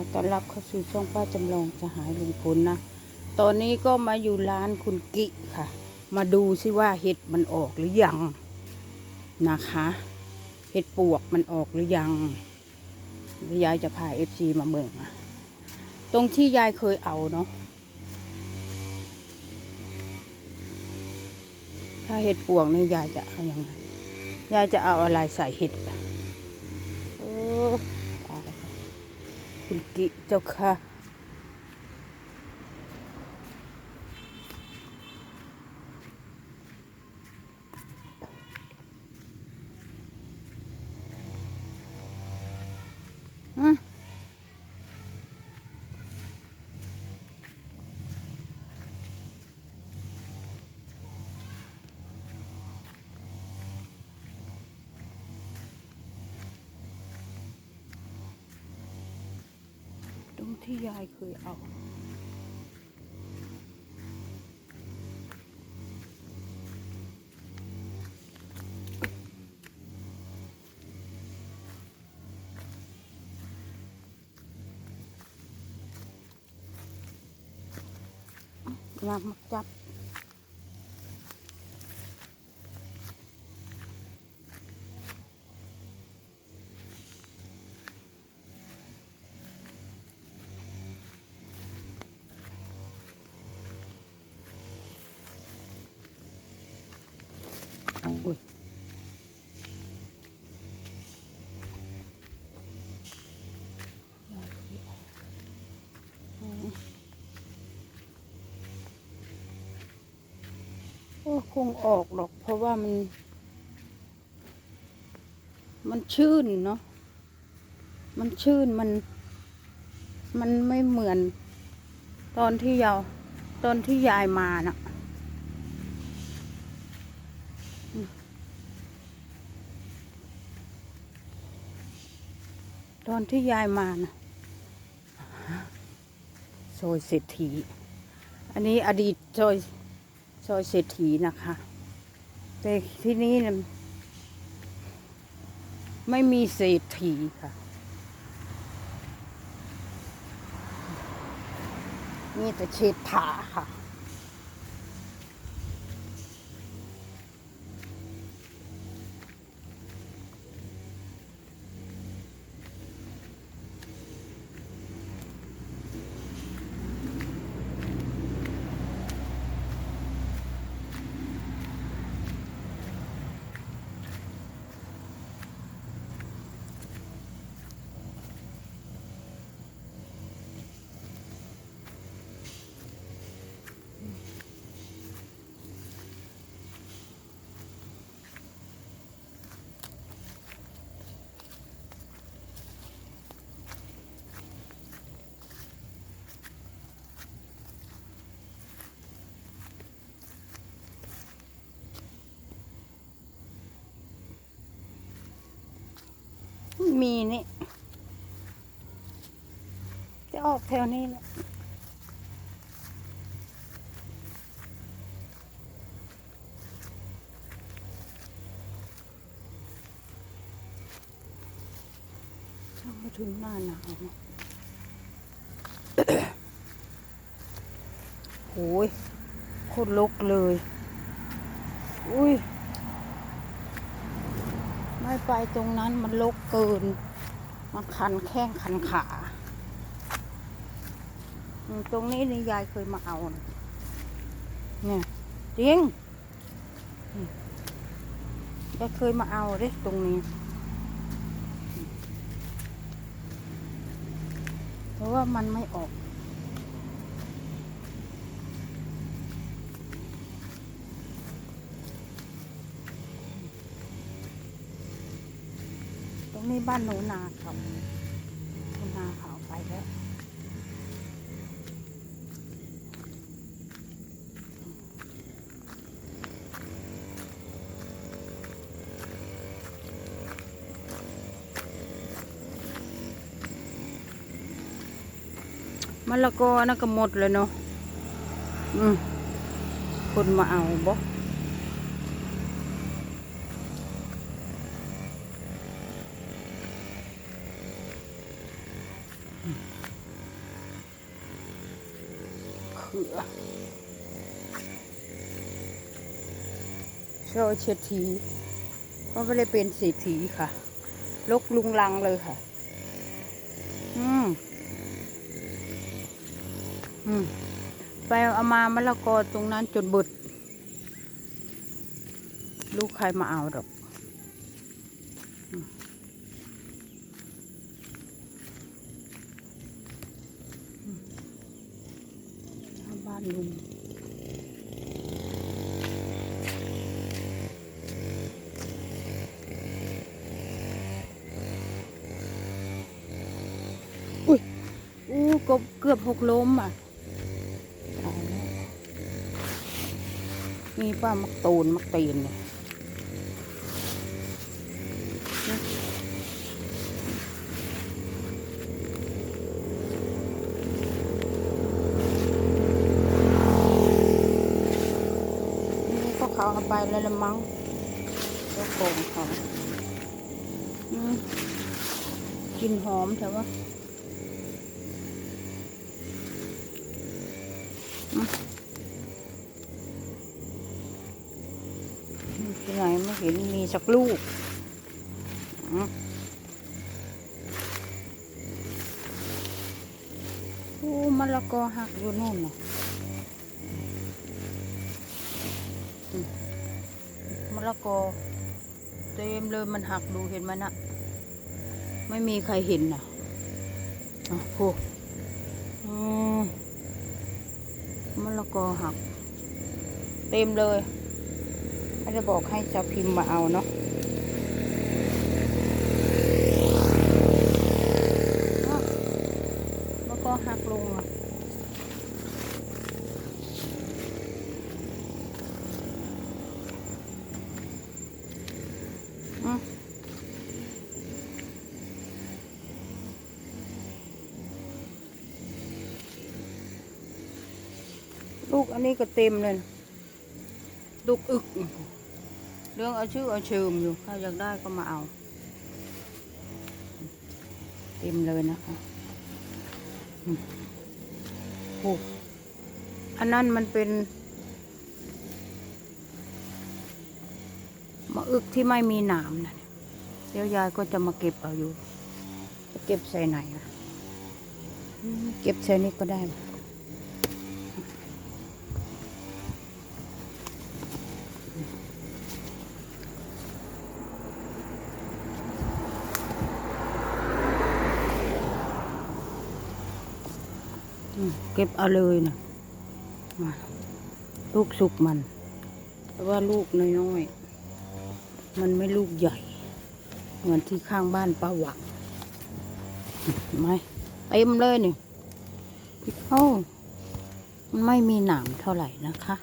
อต้อนรับเข้าสู่ช่องป้าจำลองจะหายลุงพลนะ ตอนนี้ก็มาอยู่ร้านคุณกิค่ะ มาดูซิว่าเห็ดมันออกหรือยังนะคะ เห็ดปวกมันออกหรือยังยายจะพาเอฟซีมาเมืองอะตรงที่ยายเคยเอาเนาะถ้าเห็ดปวกนี่ยายจะเอาอยัางไงยายจะเอาอะไรใส่เห็ดอะโอ้ตายแล้ว คุณกิเจ้าค่ะ อืมตรง ที่ยายเคยเอามามาจับ อุ้ยโอ้คงออกหรอก เพราะว่ามัน มันชื่นเนาะมันชื่นมัน มันไม่เหมือน ตอนที่ยาวตอนที่ยายมาน่ะ ตอนที่ยายมานะซอยเศรษฐี อันนี้อดีตซอยซอยเศรษฐีนะคะ แต่ที่นี้นะไม่มีเศรษฐีค่ะ มีแต่เศรษฐาค่ะ มีนี่ จะออกแถวนี้แหละช่างมาถึงหน้าหนาวเนอะโอ้ยโคตรลกเลย อุ้ย ไม่ไปตรงนั้นมันลกเกิน มันคันแข้งคันขา ตรงนี้นี่ยายเคยมาเอา เนี่ยจริงยายเคยมาเอาเด้ตรงนี้ เพราะว่ามันไม่ออก นี้บ้านหนูนาเขาหนูนาเขาไปแล้วมะละกอนั่นก็หมดเลยเนาะ อืมคนมาเอาบ่ โชเชษฐีก็ไม่ได้เป็นเศรษฐีค่ะ ลกลุงลังเลยค่ะ อืม อืม ไปเอามามะละกอตรงนั้นจนบดลูกใครมาเอาดอกบ้านลุง กบเกือบหกล้มอะมีป้ามักตูนมักตีนเนี่ยนี่ก็เขาเอาไปแล้วละมั้งเจ้าของเขากลินหอมแต่ว่า ที่ไหนไม่เห็นมีสักลูกอืมโอ้มะละกอหักอยู่นู่นน่ะมะละกอเต็มเลยมันหักดูเห็นไหมนะไม่มีใครเห็นน่ะอะโหอื มะละกอหัก เต็มเลยไม่ได้บอกให้จะพิมพ์มาเอาเนาะอ้าวแล้วก็หักลงอะอืมลูกอั นนี้ก็เต็มเลยนะลูกอึก เรื่องเอาชื่อเอาเชิมอยู่ถ้าอยากได้ก็มาเอา เต็มเลยนะคะอืมโอ้อันนั้นมันเป็นมะอึกที่ไม่มีหนามนะเดี๋ยวยายก็จะมาเก็บเอาอยู่ จะเก็บใส่ไหนล่ะเก็บใส่นี่ก็ได้ เก็บเอาเลยนะมาลูกสุกมัน แต่ว่าลูกน้อยๆ มันไม่ลูกใหญ่ เหมือนที่ข้างบ้านป้าหวังเห็นไหมเต็มเลยนี่โอ้มันไม่มีหนามเท่าไหร่นะคะ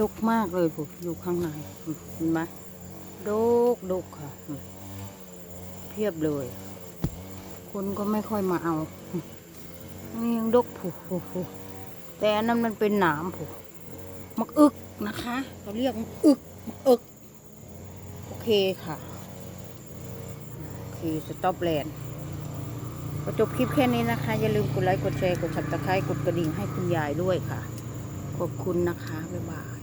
ดกมากเลยผมอยู่ข้างในเห็นไหมดกดกค่ะ เพียบเลย คนก็ไม่ค่อยมาเอานี่ยังดกผูผูผูแต่อันนั้นมันเป็นหนามผูมักอึกนะคะเราเรียกมักอึกมักอึก โอเคค่ะโอเคสต็อปแลนด์ก็จบคลิปแค่นี้นะคะ อย่าลืมกดไลค์ กดแชร์ กด subscribe กดกระดิ่งให้คุณยายด้วยค่ะ ขอบคุณนะคะ บ๊ายบาย